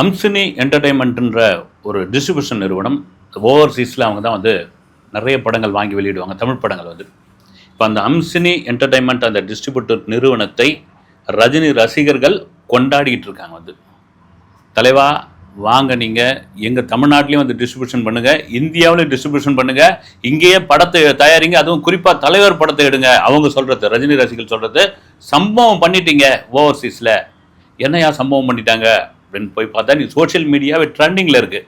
அம்சினி என்டர்டைன்மெண்ட்ன்ற ஒரு டிஸ்ட்ரிபியூஷன் நிறுவனம் ஓவர்சீஸில் அவங்க தான் வந்து நிறைய படங்கள் வாங்கி வெளியிடுவாங்க தமிழ் படங்கள் வந்து. இப்போ அந்த அம்சினி என்டர்டைன்மெண்ட் அந்த டிஸ்ட்ரிபியூட்டர் நிறுவனத்தை ரஜினி ரசிகர்கள் கொண்டாடிக்கிட்டு இருக்காங்க வந்து. தலைவா வாங்க நீங்கள் எங்கள் தமிழ்நாட்டிலையும் வந்து டிஸ்ட்ரிபியூஷன் பண்ணுங்கள் இந்தியாவிலையும் டிஸ்ட்ரிபியூஷன் பண்ணுங்கள் இங்கேயே படத்தை தயாரிங்க அதுவும் குறிப்பாக தலைவர் படத்தை எடுங்க அவங்க சொல்கிறது ரஜினி ரசிகர்கள் சொல்கிறது சம்பவம் பண்ணிட்டீங்க ஓவர்சீஸில் என்னையா சம்பவம் பண்ணிட்டாங்க? அப்படின்னு போய் பார்த்தா நீ சோஷியல் மீடியாவே ட்ரெண்டிங்கில் இருக்குது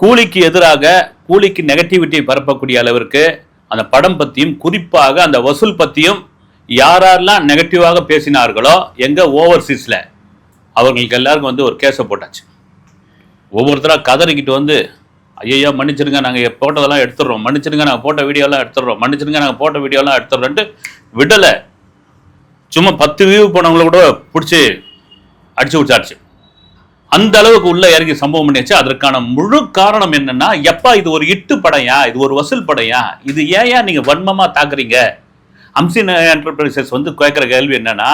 கூலிக்கு எதிராக கூலிக்கு நெகட்டிவிட்டியை பரப்பக்கூடிய அளவிற்கு அந்த படம் பற்றியும் குறிப்பாக அந்த வசூல் பற்றியும் யாரெல்லாம் நெகட்டிவாக பேசினார்களோ எங்கள் ஓவர்சீஸில் அவங்களுக்கு எல்லாருக்கும் வந்து ஒரு கேஸை போட்டாச்சு. ஒவ்வொருத்தராக கதறிக்கிட்டு வந்து ஐயையோ மன்னிச்சிருங்க நாங்கள் போட்டதெல்லாம் எடுத்துடுறோம். மன்னிச்சிருங்க நாங்கள் போட்ட வீடியோலாம் எடுத்துடுறோம். மன்னிச்சிருங்க நாங்கள் போட்ட வீடியோலாம் எடுத்துடுறோன்ட்டு விடலை. சும்மா பத்து வியூ போனவங்கள கூட பிடிச்சி அடிச்சு விட்டாச்சு அந்த அளவுக்கு உள்ள இறங்கி சம்பவம் பண்ணியாச்சு. அதற்கான முழு காரணம் என்னன்னா எப்பா இது ஒரு இட்டு படையா? இது ஒரு வசூல் படையா? இது ஏயா நீங்க வன்மமா தாக்குறீங்க? அம்சின் என்டர்பிரைசஸ் வந்து கேட்குற கேள்வி என்னன்னா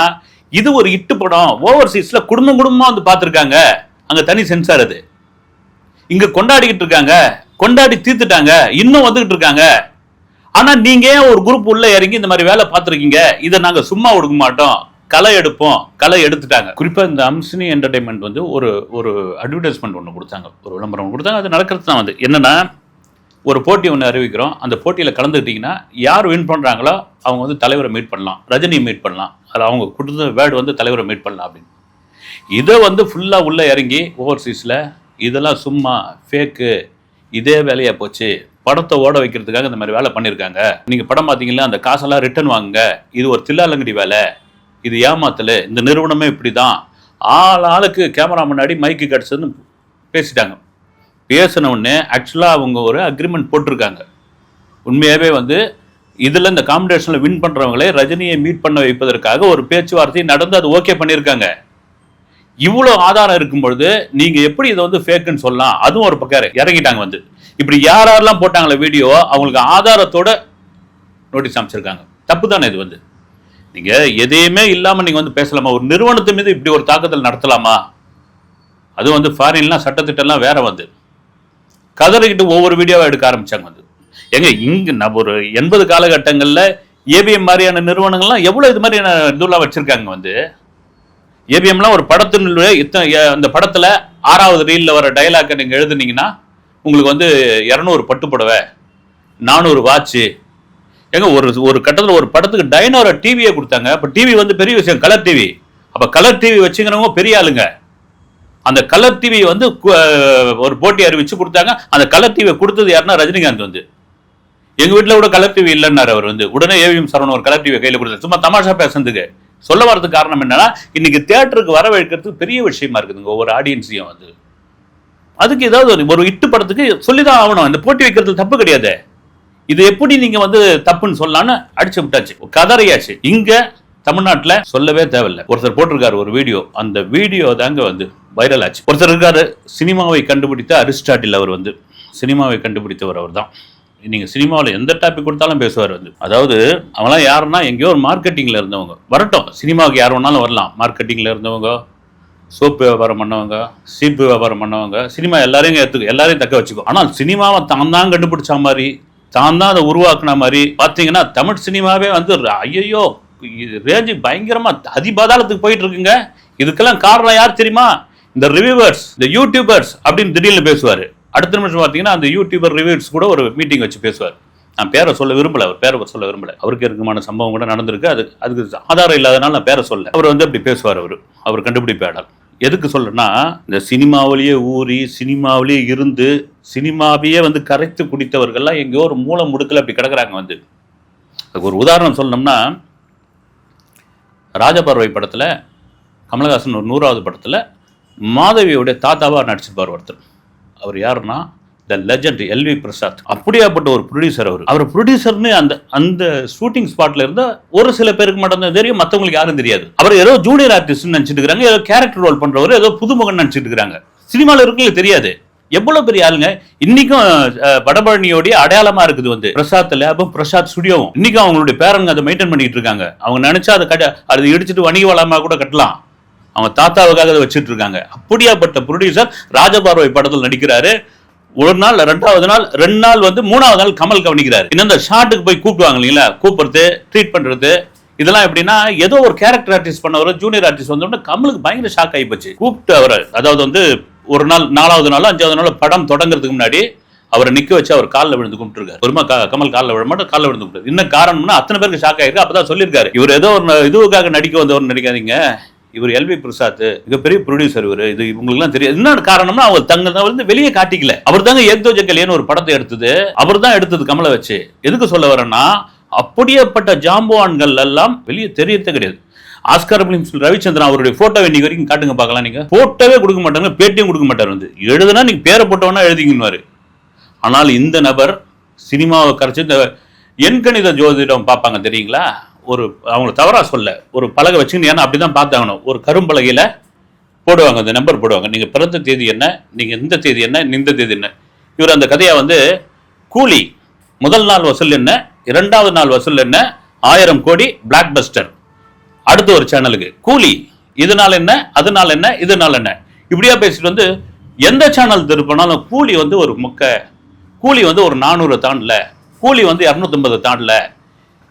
இது ஒரு இட்டு படம். ஓவர்சீஸ்ல குடும்பம் குடும்பமா வந்து பார்த்துருக்காங்க அங்க தனி சென்சார் அது. இங்க கொண்டாடிக்கிட்டு இருக்காங்க. கொண்டாடி தீர்த்துட்டாங்க. இன்னும் வந்துகிட்டு இருக்காங்க. ஆனா நீங்க ஏன் ஒரு குரூப் உள்ள இறங்கி இந்த மாதிரி வேலை பார்த்துருக்கீங்க இதை நாங்க சும்மா கொடுக்க மாட்டோம். களை எடுப்போம். களை எடுத்துட்டாங்க. குறிப்பாக இந்த அம்சினி என்டர்டைன்மெண்ட் வந்து ஒரு ஒரு அட்வர்டைஸ்மெண்ட் ஒன்று கொடுத்தாங்க. ஒரு விளம்பரம் ஒன்று கொடுத்தாங்க. அது நடக்கிறது தான் வந்து. என்னன்னா ஒரு போட்டி ஒன்று அறிவிக்கிறோம். அந்த போட்டியில் கலந்துக்கிட்டிங்கன்னா யார் வின் பண்ணுறாங்களோ அவங்க வந்து தலைவரை மீட் பண்ணலாம். ரஜினியை மீட் பண்ணலாம். அது அவங்க கொடுத்த வேர்டு வந்து தலைவரை மீட் பண்ணலாம் அப்படின்னு. இதை வந்து ஃபுல்லாக உள்ளே இறங்கி ஓவர்சீஸில் இதெல்லாம் சும்மா ஃபேக்கு இதே வேலையாக போச்சு. படத்தை ஓட வைக்கிறதுக்காக இந்த மாதிரி வேலை பண்ணியிருக்காங்க. நீங்கள் படம் பார்த்தீங்கன்னா அந்த காசெல்லாம் ரிட்டர்ன் வாங்குங்க. இது ஒரு தில்லாலங்கடி வேலை. இது ஏமாத்தல இந்த நிறுவனமே இப்படி தான் ஆள் ஆளுக்கு கேமரா முன்னாடி மைக்கு கிடச்சதுன்னு பேசிட்டாங்க. பேசின உடனே ஆக்சுவலாக அவங்க ஒரு அக்ரிமெண்ட் போட்டிருக்காங்க. உண்மையாகவே வந்து இதில் இந்த காம்படிஷனில் வின் பண்ணுறவங்களே ரஜினியை மீட் பண்ண வைப்பதற்காக ஒரு பேச்சுவார்த்தை நடந்து அது ஓகே பண்ணியிருக்காங்க. இவ்வளோ ஆதாரம் இருக்கும் பொழுது நீங்கள் எப்படி இதை வந்து ஃபேக்குன்னு சொல்லலாம்? அதுவும் ஒரு பக்கம் இறங்கிட்டாங்க வந்து. இப்படி யார் யாரெல்லாம் போட்டாங்களே வீடியோ அவங்களுக்கு ஆதாரத்தோட நோட்டீஸ் அமைச்சிருக்காங்க தப்பு தானே இது வந்து? நீங்கள் எதையுமே இல்லாமல் நீங்கள் வந்து பேசலாமா? ஒரு நிறுவனத்து மீது இப்படி ஒரு தாக்குதல் நடத்தலாமா? அது வந்து ஃபாரின்லாம் சட்டத்திட்டம்லாம் வேற வந்து. கதறிக்கிட்டு ஒவ்வொரு வீடியோவாக எடுக்க ஆரம்பிச்சாங்க வந்து. எங்க இங்க நம்ம ஒரு எண்பது காலகட்டங்களில் ஏபிஎம் மாதிரியான நிறுவனங்கள்லாம் எவ்வளோ இது மாதிரியான இதுலாம் வச்சிருக்காங்க வந்து. ஏபிஎம்லாம் ஒரு படத்தினுடைய இத்தனை அந்த படத்தில் ஆறாவது ரீலில் வர டைலாக்கை நீங்கள் எழுதுனீங்கன்னா உங்களுக்கு வந்து இரநூறு பட்டுப்புடவை நானூறு வாட்சு ஏங்க ஒரு ஒரு கட்டத்தில் ஒரு படத்துக்கு டைனோர டிவியே கொடுத்தாங்க. அப்போ டிவி வந்து பெரிய விஷயம் கலர் டிவி அப்போ கலர் டிவி வச்சுக்கிறவங்க பெரிய ஆளுங்க. அந்த கலர் டிவி வந்து ஒரு போட்டி அறிவிச்சு கொடுத்தாங்க. அந்த கலர் டிவியை கொடுத்தது யாருன்னா ரஜினிகாந்த் வந்து. எங்கள் வீட்டில் கூட கலர் டிவி இல்லைன்னாரு அவர் வந்து. உடனே ஏவிஎம் சரவணன் ஒரு கலர் டிவி கையில் கொடுத்தாரு. சும்மா தமாஷா பேசுறதுக்கு. சொல்ல வரதுக்கு காரணம் என்னன்னா இன்னைக்கு தியேட்டருக்கு வர வைக்கிறதுக்கு பெரிய விஷயமா இருக்குதுங்க ஒவ்வொரு ஆடியன்ஸையும் வந்து. அதுக்கு ஏதாவது ஒரு- ஒரு இட்டு படத்துக்கு சொல்லிதான் ஆகணும். இந்த போட்டி வைக்கிறது தப்பு கிடையாது. இது எப்படி நீங்க வந்து தப்புன்னு சொல்லலாம்னு அடிச்சு விட்டாச்சு. கதறையாச்சு. இங்க தமிழ்நாட்டில் சொல்லவே தேவையில்லை. ஒருத்தர் போட்டிருக்காரு ஒரு வீடியோ. அந்த வீடியோ தாங்க வந்து வைரல் ஆச்சு. ஒருத்தர் இருக்காரு சினிமாவை கண்டுபிடித்த அரிஸ்டாட்டில் அவர் வந்து. சினிமாவை கண்டுபிடித்தவர் அவர் தான் நீங்க சினிமாவில் எந்த டாபிக் கொடுத்தாலும் பேசுவார் வந்து. அதாவது அவங்களாம் யாருன்னா எங்கேயோ ஒரு மார்க்கெட்டிங்கில் இருந்தவங்க. வரட்டும். சினிமாவுக்கு யார் வேணாலும் வரலாம். மார்க்கெட்டிங்கில் இருந்தவங்க சோப்பு வியாபாரம் பண்ணவங்க சீப்பு வியாபாரம் பண்ணவங்க சினிமா எல்லாரையும் ஏற்றுக்கும் எல்லாரையும் தக்க வச்சுக்கும். ஆனால் சினிமாவை தான் தான் கண்டுபிடிச்ச மாதிரி தான் தான் அதை உருவாக்குன மாதிரி. பார்த்தீங்கன்னா தமிழ் சினிமாவே வந்து ஐயோ ரேஞ்சு பயங்கரமாக அதிபாதாளத்துக்கு போயிட்டு இருக்குங்க. இதுக்கெல்லாம் காரணம் யார் தெரியுமா? இந்த ரிவியூவர்ஸ் இந்த யூடியூபர்ஸ் அப்படின்னு திடீர்னு பேசுவார். அடுத்த நிமிஷம் பார்த்தீங்கன்னா அந்த யூடியூபர் ரிவியூஸ் கூட ஒரு மீட்டிங் வச்சு பேசுவார். நான் பேரை சொல்ல விரும்பல அவர் பேரை சொல்ல விரும்பல. அவருக்கு இருக்குமான சம்பவம் கூட நடந்திருக்கு. அது அதுக்கு ஆதாரம் இல்லாதனால நான் பேரை சொல்ல அவர் வந்து அப்படி பேசுவார் அவர். அவர் கண்டுபிடிப்பாளர் எதுக்கு சொல்றேன்னா இந்த சினிமாவிலேயே ஊறி சினிமாவிலேயே இருந்து சினிமாவையே வந்து கரைத்து குடித்தவர்கள்லாம் எங்கேயோ ஒரு மூளை முடுக்கல அப்படி கிடக்குறாங்க வந்து. அதுக்கு ஒரு உதாரணம் சொல்லணும்னா ராஜபார்வை படத்தில் கமலஹாசன் ஒரு நூறாவது படத்தில் மாதவியோடைய தாத்தாவாக நடிச்சிருப்பார் ஒருத்தர். அவர் யாருன்னா த லெஜண்ட் எல்வி பிரசாத் அப்படியாப்பட்ட ஒரு ப்ரொடியூசர் அவர். அவர் ப்ரொடியூசர்னு அந்த அந்த ஷூட்டிங் ஸ்பாட்ல இருந்தா ஒரு சில பேருக்கு மட்டும்தான் தெரியும் மற்றவங்களுக்கு யாரும் தெரியாது. அவர் ஏதோ ஜூனியர் ஆர்டிஸ்ட் நினச்சிட்டு இருக்காங்க ஏதோ கேரக்டர் ரோல் பண்றவர் ஏதோ புதுமுகன் நினச்சிட்டு இருக்காங்க. சினிமாவில் இருக்கவங்களுக்கு தெரியாது. எவ்வளவு பெரிய ஆளுங்க? இன்னைக்கும் அஹ், வடபழனியோடைய அடையாளமா இருக்குது வந்து. பிரசாத் லேபும் பிரசாத் ஸ்டுடியோவும். இன்னைக்கும் அவங்களுடைய பேரங்க அதை மெயின்டைன் பண்ணிட்டு இருக்காங்க. அவங்க நினைச்சா அதை கட்ட அதை இடிச்சிட்டு வணிக வளமா கூட கட்டலாம். அவங்க தாத்தாவுக்காக அதை வச்சுட்டு இருக்காங்க. அப்படியாப்பட்ட ப்ரொடியூசர் ராஜபார்வை படத்தில் நடிக்கிறாரு. ஒரு நாள் ரெண்டாவது நாள் ரெண்டு நாள் வந்து மூணாவது நாள் கமல் கவனிக்கிறாரு. இன்னும் இந்த ஷாட்டுக்கு போய் கூப்பிடுவாங்க இல்லைங்களா? கூப்பிடுறது ட்ரீட் பண்றது. இதெல்லாம் எப்படின்னா ஏதோ ஒரு கேரக்டர் ஆர்டிஸ்ட் பண்ணவர் ஜூனியர் ஆர்டிஸ்ட் வந்தோடனே கமலுக்கு பயங்கர ஷாக் ஆகி போச்சு. கூப்பிட்டு அவரை அதாவது வந்து ஒரு நாள் நாலாவது நாள் அஞ்சாவது நாள் படம் தொடங்குறதுக்கு முன்னாடி அவரை நிக்க வச்சு அவர் காலில் விழுந்து கும்பிட்டுருக்காரு. ஒருமா க- கமல் காலில் விழ மாட்டோம் காலில் விழுந்து கும்பிட்டு என்ன காரணம்னா அத்தனை பேருக்கு ஷாக் ஆயிருக்கு அப்பதான் சொல்லியிருக்காரு. இவர் ஏதோ ஒரு இதுவுக்காக நடிக்க வந்தவர் நடிக்காதீங்க இவர் எல்வி பிரசாத் மிகப்பெரிய ப்ரொடியூசர் இவர். இது உங்களுக்குலாம் தெரியாது. என்ன காரணம்னா அவர் தங்க வந்து வெளியே காட்டிக்கல. அவர் தாங்க ஏக்தோ ஜக்கலியன்னு ஒரு படத்தை எடுத்தது. அவர் தான் எடுத்தது கமலை வச்சு. எதுக்கு சொல்ல வரேன்னா அப்படியேப்பட்ட ஜாம்பவான்கள் எல்லாம் வெளியே தெரியறது கிடையாது. ஆஸ்கர் பிலிம்ஸ் ரவிச்சந்திரன் அவருடைய போட்டோ இன்னைக்கு வரைக்கும் காட்டுங்க பார்க்கலாம் நீங்க. போட்டோவே கொடுக்க மாட்டாங்க பேட்டியும் கொடுக்க மாட்டார் வந்து. எழுதுனா நீங்க பேரை போட்டவனா எழுதிங்கன்னு ஆனால் இந்த நபர் சினிமாவை கரைச்சி இந்த எண்கணித ஜோதிடம் பார்ப்பாங்க தெரியுங்களா? ஒரு அவங்கள தவறாக சொல்ல ஒரு பலகை வச்சுக்கணும் ஏன்னா அப்படிதான் பார்த்தாகணும். ஒரு கரும்பலகையில் போடுவாங்க அந்த நம்பர் போடுவாங்க. நீங்கள் பிறந்த தேதி என்ன நீங்கள் இந்த தேதி என்ன இந்த தேதி என்ன. இவர் அந்த கதையை வந்து கூலி முதல் நாள் வசூல் என்ன இரண்டாவது நாள் வசூல் என்ன ஆயிரம் கோடி பிளாக் பஸ்டர் அடுத்த ஒரு சேனலுக்கு கூலி இதனால் என்ன அதனால் என்ன இதனால் என்ன. இப்படியா பேசிட்டு வந்து எந்த சேனல் திருப்பினாலும் கூலி வந்து ஒரு முக்க கூலி வந்து ஒரு நானூறு தாண்டல கூலி வந்து இரநூத்தம்பது தாண்டல.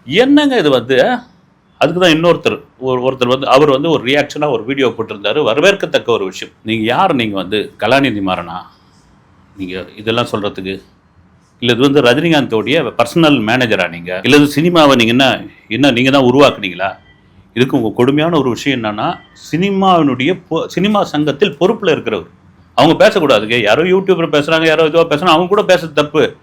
என்னங்க இது வந்து? அதுக்கு தான் இன்னொருத்தர் ஒரு ஒருத்தர் வந்து அவர் வந்து ஒரு ரியாக்ஷனாக ஒரு வீடியோ போட்டிருந்தாரு. வரவேற்கத்தக்க ஒரு விஷயம். நீங்கள் யார்? நீங்கள் வந்து கலாநிதி மாறனா? நீங்கள் இதெல்லாம் சொல்கிறதுக்கு இல்லை இது வந்து ரஜினிகாந்தோடைய பர்சனல் மேனேஜரா நீங்கள் இல்லை இது சினிமாவை நீங்கள் என்ன என்ன நீங்கள் தான் உருவாக்குனீங்களா? இதுக்கு உங்கள் கொடுமையான ஒரு விஷயம் என்னன்னா சினிமாவினுடைய பொ- சினிமா சங்கத்தில் பொறுப்பில் இருக்கிறவர். அவங்க பேசக்கூடாதுங்க. யாரோ யூடியூபர் பேசுகிறாங்க யாரோ இதுவாக பேசுகிறாங்க அவங்க கூட பேசுறது தப்பு.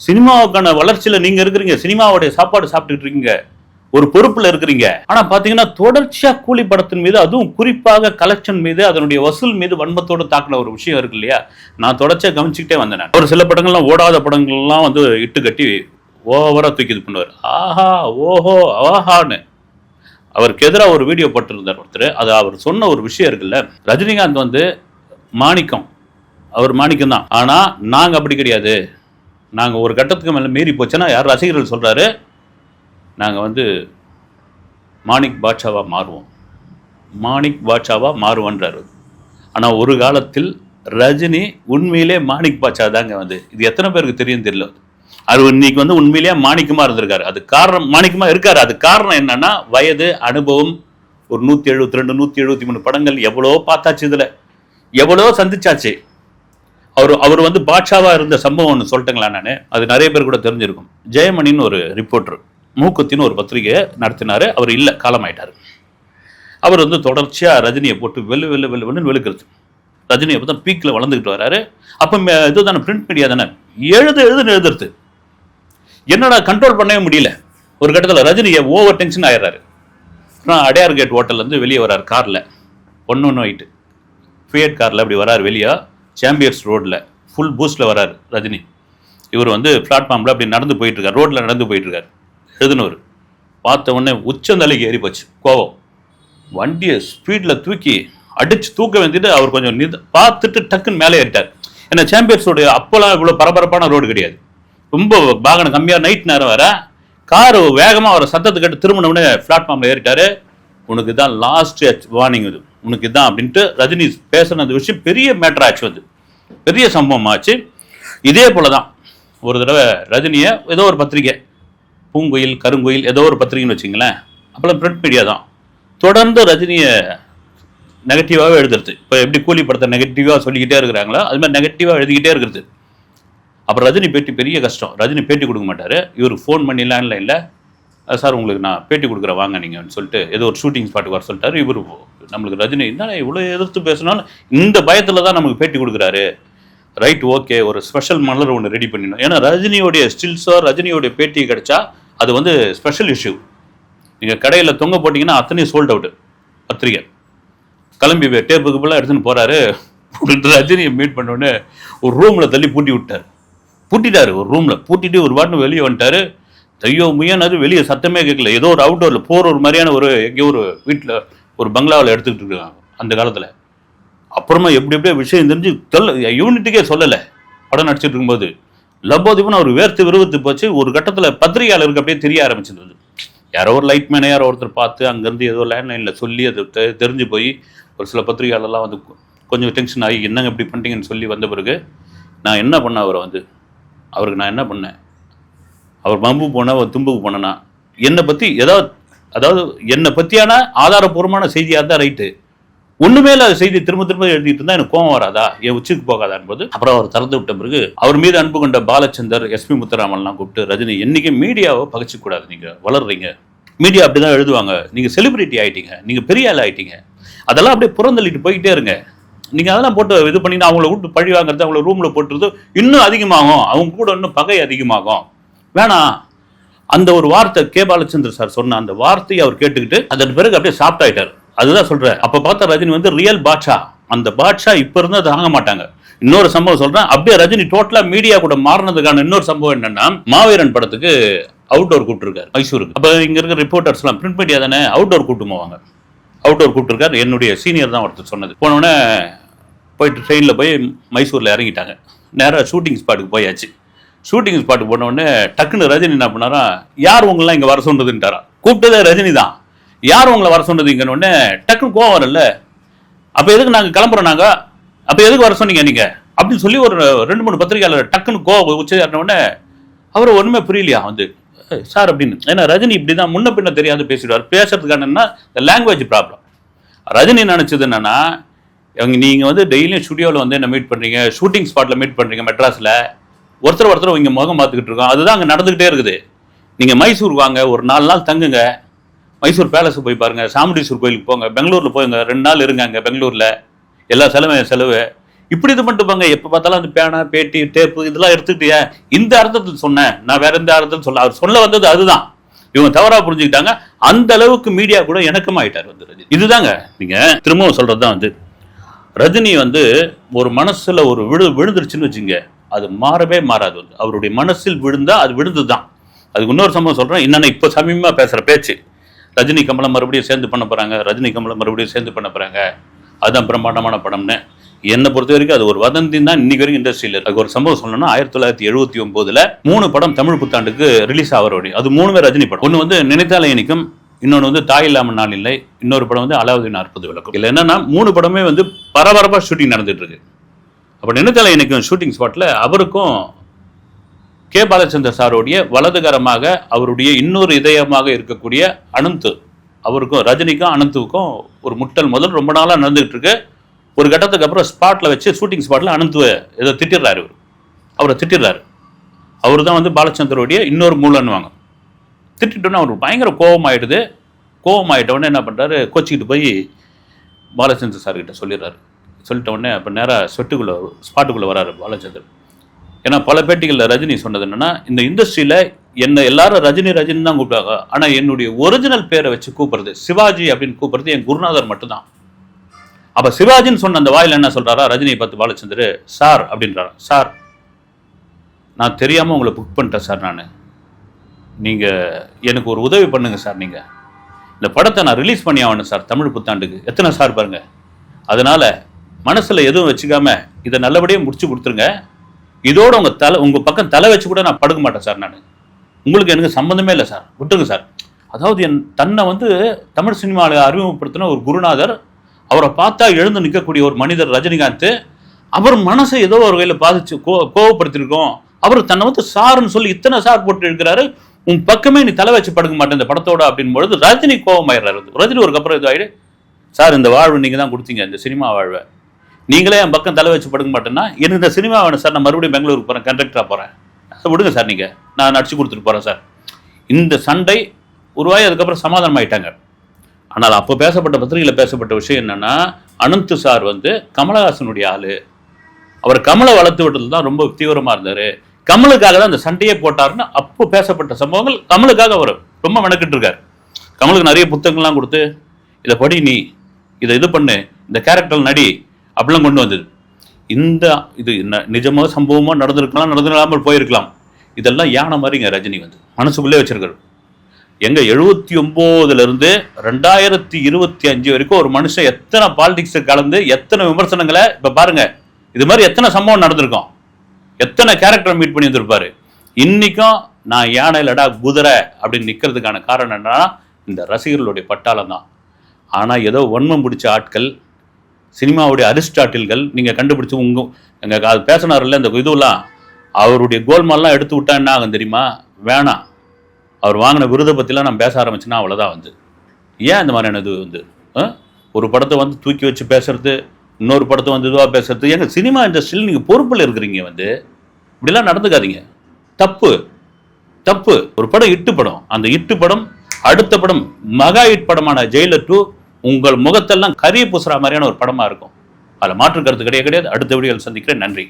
சினிமாவுக்கான வளர்ச்சியில நீங்க இருக்கிறீங்க. சினிமாவுடைய சாப்பாடு சாப்பிட்டுட்டு இருக்கீங்க. ஒரு பொறுப்புல இருக்கிறீங்க. ஆனா பாத்தீங்கன்னா தொடர்ச்சியா கூலி படத்தின் மீது அதுவும் குறிப்பாக கலெக்ஷன் மீது அதனுடைய வசூல் மீது வன்மத்தோடு தாக்கின ஒரு விஷயம் இருக்கு இல்லையா? நான் தொடர்ச்சியா கவனிச்சுக்கிட்டே வந்தேன் ஒரு சில படங்கள்லாம் ஓடாத படங்கள்லாம் வந்து இட்டு கட்டி ஓவரா தூக்கி இது பண்ணுவார் ஆஹா ஓஹோ ஆஹான்னு. அவருக்கு எதிராக ஒரு வீடியோ போட்டிருந்தார் ஒருத்தர். அது அவர் சொன்ன ஒரு விஷயம் இருக்குல்ல. ரஜினிகாந்த் வந்து மாணிக்கம். அவர் மாணிக்கம் தான் ஆனா நாங்க அப்படி கிடையாது. நாங்கள் ஒரு கட்டத்துக்கு மேலே மீறி போச்சுன்னா யார் ரசிகர்கள் சொல்கிறாரு நாங்கள் வந்து மாணிக் பாட்சாவாக மாறுவோம். மாணிக் பாட்சாவாக மாறுவோன்றார். ஆனால் ஒரு காலத்தில் ரஜினி உண்மையிலே மாணிக் பாட்ஷா தாங்க வந்து. இது எத்தனை பேருக்கு தெரியும் தெரியல. அது இன்னைக்கு வந்து உண்மையிலேயே மாணிக்கமாக இருந்திருக்காரு. அது காரணம் மாணிக்கமாக இருக்காரு. அது காரணம் என்னன்னா வயது அனுபவம் ஒரு நூற்றி எழுபத்தி ரெண்டு நூற்றி எழுபத்தி மூணு படங்கள் எவ்வளோ பார்த்தாச்சு இதில். எவ்வளோ சந்திச்சாச்சு. அவர் அவர் வந்து பாட்ஷாவாக இருந்த சம்பவம் ஒன்று சொல்லிட்டேங்களா நான்? அது நிறைய பேர் கூட தெரிஞ்சிருக்கும். ஜெயமணின்னு ஒரு ரிப்போர்ட்டர் மூக்குத்தின்னு ஒரு பத்திரிகையை நடத்தினார். அவர் இல்லை காலமாயிட்டார். அவர் வந்து தொடர்ச்சியாக ரஜினியை போட்டு வெள்ளு வெள்ளு வெள்ளு வெள்ளுன்னு வெளுக்கிறது. ரஜினியை பார்த்தா பீக்கில் வளர்ந்துக்கிட்டு வராரு. அப்போ இது தானே பிரிண்ட் மீடியா தானே? எழுது எழுதுன்னு எழுதுறது. என்னடா கண்ட்ரோல் பண்ணவே முடியல. ஒரு கட்டத்தில் ரஜினியை ஓவர் டென்ஷன் ஆயிடுறாரு. அப்புறம் அடையார் கேட் ஹோட்டல்லேருந்து வெளியே வரார் காரில் ஒன்று ஒன்று ஆயிட்டு. ஃபியட் காரில் அப்படி வரார் வெளியே. சாம்பியர்ஸ் ரோட்டில் ஃபுல் பூஸ்ட்டில் வரார் ரஜினி. இவர் வந்து பிளாட்ஃபார்மில் அப்படி நடந்து போயிட்டுருக்கார் ரோட்டில் நடந்து போயிட்டுருக்கார். எழுதுனவர் பார்த்த உடனே உச்சந்தலைக்கு ஏறி போச்சு கோவம். வண்டியை ஸ்பீடில் தூக்கி அடித்து தூக்க வேண்டியது அவர் கொஞ்சம் நித பார்த்துட்டு டக்குன்னு மேலே ஏறிட்டார். ஏன்னா சாம்பியன்ஸ் ரோடு அப்போலாம் இவ்வளோ பரபரப்பான ரோடு கிடையாது. ரொம்ப வாகனம் கம்மியாக நைட் நேரம் வர கார் வேகமாக அவர் சத்தத்தை கேட்டு திரும்பினவுடனே பிளாட்ஃபார்மில் ஏறிட்டாரு. உனக்கு தான் லாஸ்ட் வார்னிங் இது. உனக்கு இதான் அப்படின்ட்டு ரஜினி பேசுன அந்த விஷயம் பெரிய மேட்டர் ஆச்சு வந்து பெரிய சம்பவம் ஆச்சு. இதே போல தான் ஒரு தடவை ரஜினியை ஏதோ ஒரு பத்திரிக்கை பூங்குயில் கருங்குயில் ஏதோ ஒரு பத்திரிக்கைன்னு வச்சிங்களேன் அப்போல்லாம் பிரிண்ட் மீடியா தான். தொடர்ந்து ரஜினியை நெகட்டிவாகவே எழுதுறது. இப்போ எப்படி கூலி படத்தை நெகட்டிவாக சொல்லிக்கிட்டே இருக்கிறாங்களோ அது மாதிரி நெகட்டிவாக எழுதிக்கிட்டே இருக்கிறது. அப்புறம் ரஜினி பேட்டி பெரிய கஷ்டம். ரஜினி பேட்டி கொடுக்க மாட்டார். இவருக்கு ஃபோன் பண்ணி லேண்ட்லைனில் சார் உங்களுக்கு நான் பேட்டி கொடுக்குறேன் வாங்க நீங்கன்னு சொல்லிட்டு ஏதோ ஒரு ஷூட்டிங் ஸ்பாட்டுக்கு வர சொல்லிட்டாரு. இவர் நம்மளுக்கு ரஜினி என்ன இவ்வளோ எதிர்த்து பேசினாலும் இந்த பயத்தில் தான் நமக்கு பேட்டி கொடுக்குறாரு. ரைட் ஓகே ஒரு ஸ்பெஷல் மலர் ஒன்று ரெடி பண்ணிடணும். ஏன்னா ரஜினியோடைய ஸ்டில்ஸோ ரஜினியோடைய பேட்டி கிடைச்சா அது வந்து ஸ்பெஷல் இஷ்யூ நீங்கள் கடையில் தொங்க போட்டிங்கன்னா அத்தனையும் சோல்ட் அவுட் பத்திரிகை கிளம்பி டேப்புக்கு போல எடுத்துன்னு போகிறாரு ரஜினியை மீட் பண்ணோடனே ஒரு ரூமில் தள்ளி பூட்டி விட்டார். பூட்டிட்டாரு ஒரு ரூமில் பூட்டிட்டு ஒரு வாட்டு வெளியே வந்துட்டார். தையோ முயனது வெளியே சத்தமே கேட்கல. ஏதோ ஒரு அவுட்டோரில் போகிற ஒரு மாதிரியான ஒரு எங்கேயோ ஒரு வீட்டில் ஒரு பங்களாவில் எடுத்துக்கிட்டு இருக்காங்க அந்த காலத்தில். அப்புறமா எப்படி எப்படியோ விஷயம் தெரிஞ்சு சொல்ல யூனிட்டுக்கே சொல்லலை. படம் நடிச்சிட்டு இருக்கும்போது. லம்போதிபன் அவர் வேர்த்து விருவத்து போச்சு. ஒரு கட்டத்தில் பத்திரிகையாளருக்கு அப்படியே தெரிய ஆரம்பிச்சிருந்தது. யாரோ ஒரு லைட் மேனை யாரோ ஒருத்தர் பார்த்து அங்கேருந்து ஏதோ லேண்ட்லைனில் சொல்லி அது தெ- தெரிஞ்சு போய் ஒரு சில பத்திரிகையாளர்லாம் வந்து கொஞ்சம் டென்ஷன் ஆகி என்னங்க இப்படி பண்ணிட்டீங்கன்னு சொல்லி வந்த பிறகு நான் என்ன பண்ணேன் அவரை வந்து? அவருக்கு நான் என்ன பண்ணேன்? அவர் பம்பு போனால் அவர் தும்புக்கு போனேன்னா என்னை பற்றி ஏதாவது அதாவது என்னை பற்றியான ஆதாரபூர்வமான செய்தியாக இருந்தால் ரைட்டு. ஒண்ணுமே இல்லாத செய்தி திரும்ப திரும்ப எழுதிட்டு இருந்தா எனக்கு கோவம் வராதா? என் உச்சிக்கு போகாதா என்பது? அப்புறம் அவர் திறந்து விட்ட பிறகு அவர் மீது அன்பு கொண்ட பாலச்சந்தர் எஸ்பி முத்துராமன்லாம் கூப்பிட்டு ரஜினி என்னைக்கு மீடியாவை பகச்சு கூடாது நீங்க வளர்றீங்க. மீடியா அப்படிதான் எழுதுவாங்க. நீங்க செலிபிரிட்டி ஆயிட்டீங்க. நீங்க பெரிய ஆள் ஆயிட்டீங்க. அதெல்லாம் அப்படியே புறந்தள்ளிட்டு போயிட்டே இருங்க. நீங்க அதெல்லாம் போட்டு இது பண்ணி அவங்கள விட்டு பழி வாங்குறது அவங்கள ரூம்ல போட்டுறது இன்னும் அதிகமாகும். அவங்க கூட இன்னும் பகை அதிகமாகும். வேணாம் அந்த ஒரு வார்த்தை கே பாலச்சந்தர் சார் சொன்ன அந்த வார்த்தையை அவர் கேட்டுக்கிட்டு அதன் பிறகு அப்படியே சாஃப்ட் ஆயிட்டார் அதுதான் சொல்றேன். அப்ப பார்த்த ரஜினி வந்து ரியல் பாட்ஷா. அந்த பாட்ஷா இப்ப இருந்தா தாங்க மாட்டாங்க. இன்னொரு சம்பவம் சொல்றேன். அப்படியே ரஜினி டோட்டலா மீடியா கூட மாறினதுக்கான இன்னொரு சம்பவம் என்னன்னா மாவீரன் படத்துக்கு அவுட்டோர் கூப்பிட்டுருக்காரு மைசூருக்கு. அப்ப இங்க இருக்க ரிப்போர்ட்டர்ஸ் எல்லாம் பிரிண்ட் மீடியா தானே அவுட்டோர் கூட்டு போவாங்க. அவுட்டோர் கூப்பிட்டுருக்காரு என்னுடைய சீனியர் தான் ஒருத்தர் சொன்னது. போனோடனே போயிட்டு ட்ரெயினில் போய் மைசூரில் இறங்கிட்டாங்க. நேராக ஷூட்டிங் ஸ்பாட்டுக்கு போயாச்சு. ஷூட்டிங் ஸ்பாட்டுக்கு போன உடனே டக்குன்னு ரஜினி என்ன பண்ணாரா யார் உங்களெல்லாம் இங்கே வர சொன்னதுன்ட்டாரா கூப்பிட்டதே ரஜினி தான். யார் உங்களை வர சொன்னது இங்கன்னு உடனே டக்குன்னு கோவம் வரல. அப்போ எதுக்கு நாங்கள் கிளம்புறோம் நாங்கள் அப்போ எதுக்கு வர சொன்னீங்க நீங்கள் அப்படின்னு சொல்லி ஒரு ரெண்டு மூணு பத்திரிகையாளர் டக்குன்னு கோவம் உச்ச உடனே அவர் ஒன்றுமே புரியலையா வந்து? சார் அப்படின்னு. ஏன்னா ரஜினி இப்படி தான் முன்ன பின்ன தெரியாது பேசிடுவார். பேசுறதுக்கான என்ன இந்த லாங்குவேஜ் ப்ராப்ளம் ரஜினி நினச்சது என்னன்னா இவங்க நீங்கள் வந்து டெய்லியும் ஸ்டுடியோவில் வந்து என்ன மீட் பண்ணுறீங்க ஷூட்டிங் ஸ்பாட்டில் மீட் பண்ணுறீங்க மெட்ராஸில். ஒருத்தர் ஒருத்தர் இங்கே முகம் பார்த்துக்கிட்டு இருக்கோம். அதுதான் அங்கே நடந்துக்கிட்டே இருக்குது. நீங்கள் மைசூர் வாங்க ஒரு நாலு நாள் தங்குங்க. மைசூர் பேலஸ் போய் பாருங்க. சாமுண்டீஸ்வர் கோயிலுக்கு போங்க. பெங்களூரில் போங்க ரெண்டு நாள் இருங்க அங்கே பெங்களூரில். எல்லா செலவு செலவு. இப்படி இது பண்ணிட்டு போங்க. எப்போ பார்த்தாலும் அந்த பேனா பேட்டி டேப்பு இதெல்லாம் எடுத்துக்கிட்டியா இந்த அர்த்தத்தில் சொன்னேன். நான் வேற எந்த அர்த்தத்தில் சொல்ல அவர் சொல்ல வந்தது அதுதான். இவங்க தவறா புரிஞ்சுக்கிட்டாங்க. அந்த அளவுக்கு மீடியா கூட இணக்கமாயிட்டார் வந்து ரஜினி. இதுதாங்க. நீங்க திரும்பவும் சொல்கிறது தான் வந்து ரஜினி வந்து ஒரு மனசுல ஒரு விழு விழுந்துருச்சுன்னு வச்சுங்க அது மாறவே மாறாது வந்து. அவருடைய மனசில் விழுந்தால் அது விழுந்து தான் அதுக்கு இன்னொரு சம்பவம் சொல்கிறேன் என்னென்ன இப்போ சமீபமாக பேசுகிற பேச்சு. ரஜினி கமலம் மறுபடியும் சேர்ந்து பண்ண போகிறாங்க ரஜினி கமலம் மறுபடியும் சேர்ந்து பண்ண போகிறாங்க அதுதான் பிரம்மாண்டமான படம்னு. என்னை பொறுத்த வரைக்கும் அது ஒரு வதந்தி தான் இன்னைக்கு வரைக்கும் இண்டஸ்ட்ரியில் அதுக்கு ஒரு சம்பவம் சொல்லணும்னா ஆயிரத்தி தொள்ளாயிரத்தி எழுபத்தி ஒன்பதுல மூணு படம் தமிழ் புத்தாண்டுக்கு ரிலீஸ் ஆகிறோடி அது மூணுமே ரஜினி படம். ஒன்று வந்து நினைத்தாலே இனிக்கும். இன்னொன்று வந்து தாய் இல்லாமல் நாள் இல்லை. இன்னொரு படம் வந்து அலாவுதீன் அற்புத விளக்கம். இல்லை என்னன்னா மூணு படமே வந்து பரபரப்பாக ஷூட்டிங் நடந்துட்டு இருக்கு. அப்போ நினைத்தாலே எனக்கும் ஷூட்டிங் ஸ்பாட்டில் அவருக்கும் கே. பாலச்சந்தர் சாருடைய வலதுகரமாக அவருடைய இன்னொரு இதயமாக இருக்கக்கூடிய அனந்த் அவருக்கும் ரஜினிக்கும் அனந்துவுக்கும் ஒரு முட்டல் முதல் ரொம்ப நாளாக நடந்துகிட்டு இருக்கு ஒரு கட்டத்துக்கு அப்புறம் ஸ்பாட்டில் வச்சு ஷூட்டிங் ஸ்பாட்டில் அனந்துவை ஏதோ திட்டிடுறாரு இவர். அவரை திட்டிடுறாரு. அவர் தான் வந்து பாலச்சந்தருடைய இன்னொரு மூலன்னுவாங்க. திட்டிட்டோன்னே அவருக்கு பயங்கர கோபம் ஆயிடுது கோபம் என்ன பண்ணுறாரு கோச்சிக்கிட்டு போய் பாலச்சந்தர் சார்கிட்ட சொல்லிடுறாரு. சொல்லிட்ட உடனே அப்போ நேராக ஸ்வெட்டுக்குள்ளே ஸ்பாட்டுக்குள்ளே வராரு பாலச்சந்தர் ஏன்னா பல பேட்டிகளில் ரஜினி சொன்னது என்னென்னா இந்த இண்டஸ்ட்ரியில் என்னை எல்லாரும் ரஜினி ரஜினி தான் கூப்பிட்டாங்க ஆனால் என்னுடைய ஒரிஜினல் பேரை வச்சு கூப்பிடுறது சிவாஜி அப்படின்னு கூப்பிடுறது என் குருநாதர் மட்டும்தான். அப்போ சிவாஜின்னு சொன்ன அந்த வாயில் என்ன சொல்கிறாரா ரஜினியை பார்த்து பாலச்சந்தர் சார் அப்படின்றாரா. சார் நான் தெரியாமல் உங்களை புக் பண்ணிட்டேன் சார் நான். நீங்கள் எனக்கு ஒரு உதவி பண்ணுங்கள் சார் நீங்கள் இந்த படத்தை நான் ரிலீஸ் பண்ணி ஆகணும் சார் தமிழ் புத்தாண்டுக்கு. எத்தனை சார் பாருங்கள் அதனால் மனசில் எதுவும் வச்சுக்காம இதை நல்லபடியாக முடிச்சு கொடுத்துருங்க. இதோட உங்கள் தலை உங்கள் பக்கம் தலை வச்சு கூட நான் படுக்க மாட்டேன் சார் நான். உங்களுக்கு எனக்கு சம்மந்தமே இல்லை சார். விட்டுருங்க சார். அதாவது என் தன்னை வந்து தமிழ் சினிமாவில் அறிமுகப்படுத்தின ஒரு குருநாதர் அவரை பார்த்தா எழுந்து நிற்கக்கூடிய ஒரு மனிதர் ரஜினிகாந்த் அவர் மனசை ஏதோ ஒரு வகையில் பாதிச்சு கோ கோவப்படுத்திருக்கோம் அவர் தன்னை வந்து சாருன்னு சொல்லி இத்தனை சார் போட்டு இருக்கிறாரு. உன் பக்கமே நீ தலை வச்சு படுக்க மாட்டேன் இந்த படத்தோட அப்படின் பொழுது ரஜினி கோவமாயிடுறாரு. ரஜினி ஒரு கப்புறம் இதாகிடு சார் இந்த வாழ்வு நீங்கள் தான் கொடுத்தீங்க இந்த சினிமா வாழ்வை. நீங்களே என் பக்கம் தலை வச்சு படுக்க மாட்டேன்னா எனக்கு இந்த சினிமா வேணும் சார். நான் மறுபடியும் பெங்களூருக்கு போகிறேன் கண்டக்டராக போகிறேன் அதை விடுங்க சார் நீங்கள் நான் நடிச்சு கொடுத்துட்டு போகிறேன் சார். இந்த சண்டை உருவாகி அதுக்கப்புறம் சமாதானம் ஆகிட்டாங்க ஆனால் அப்போ பேசப்பட்ட பத்திரிகையில் பேசப்பட்ட விஷயம் என்னென்னா அனந்த் சார் வந்து கமலஹாசனுடைய ஆள். அவர் கமலை வளர்த்து விட்டது தான் ரொம்ப தீவிரமாக இருந்தார். கமலுக்காக தான் அந்த சண்டையே போட்டார்னு அப்போ பேசப்பட்ட சம்பவங்கள் கமலுக்காக அவர் ரொம்ப மெனக்கிட்டு இருக்கார். கமலுக்கு நிறைய புத்தகங்கள்லாம் கொடுத்து இதை படி நீ இதை இது பண்ணு. இந்த கேரக்டர் நடி. அப்படிலாம் கொண்டு வந்தது. இந்த இது நிஜமாக சம்பவமாக நடந்திருக்கலாம் நடந்துடாமல் போயிருக்கலாம். இதெல்லாம் யானை மாதிரிங்க ரஜினி வந்து. மனசுக்குள்ளே வச்சிருக்காரு எங்க எழுபத்தி ஒம்போதுலேருந்து ரெண்டாயிரத்தி இருபத்தி அஞ்சு வரைக்கும் ஒரு மனுஷன் எத்தனை பாலிடிக்ஸை கலந்து எத்தனை விமர்சனங்களை இப்போ பாருங்க இது மாதிரி எத்தனை சம்பவம் நடந்திருக்கும். எத்தனை கேரக்டர் மீட் பண்ணி வந்திருப்பாரு. இன்னைக்கும் நான் யானை இல்லடா குதிரை அப்படின்னு நிற்கிறதுக்கான காரணம் என்னன்னா இந்த ரசிகர்களுடைய பட்டாளம் தான் ஆனால் ஏதோ வன்மம் பிடிச்ச ஆட்கள் சினிமாவுடைய அரிஸ்டாட்டில்கள் நீங்கள் கண்டுபிடிச்சி உங்கள் எங்கள் அது பேசினார்ல இந்த இதுவெல்லாம் அவருடைய கோல்மால்லாம் எடுத்து விட்டா என்ன ஆகும் தெரியுமா? வேணாம். அவர் வாங்கின விருதை பற்றிலாம் நான் பேச ஆரம்பிச்சேன்னா அவ்வளோதான் வந்து. ஏன் இந்த மாதிரியான இது வந்து? ஒரு படத்தை வந்து தூக்கி வச்சு பேசுறது இன்னொரு படத்தை வந்து இதுவாக பேசுறது. ஏங்க சினிமா இண்டஸ்ட்ரியில் நீங்கள் பொறுப்பில் இருக்கிறீங்க வந்து. இப்படிலாம் நடந்துக்காதீங்க. தப்பு. தப்பு. ஒரு படம் இட்டு படம். அந்த இட்டு படம் அடுத்த படம் மகா இட் படமான ஜெயிலர் டூ உங்கள் முகத்தெல்லாம் கரிய பூசுற மாதிரியான ஒரு படமா இருக்கும். அதில் மாற்று கருத்து கிடையாது கிடையாது. அடுத்த வீடியோவில் சந்திக்கிறேன். நன்றி.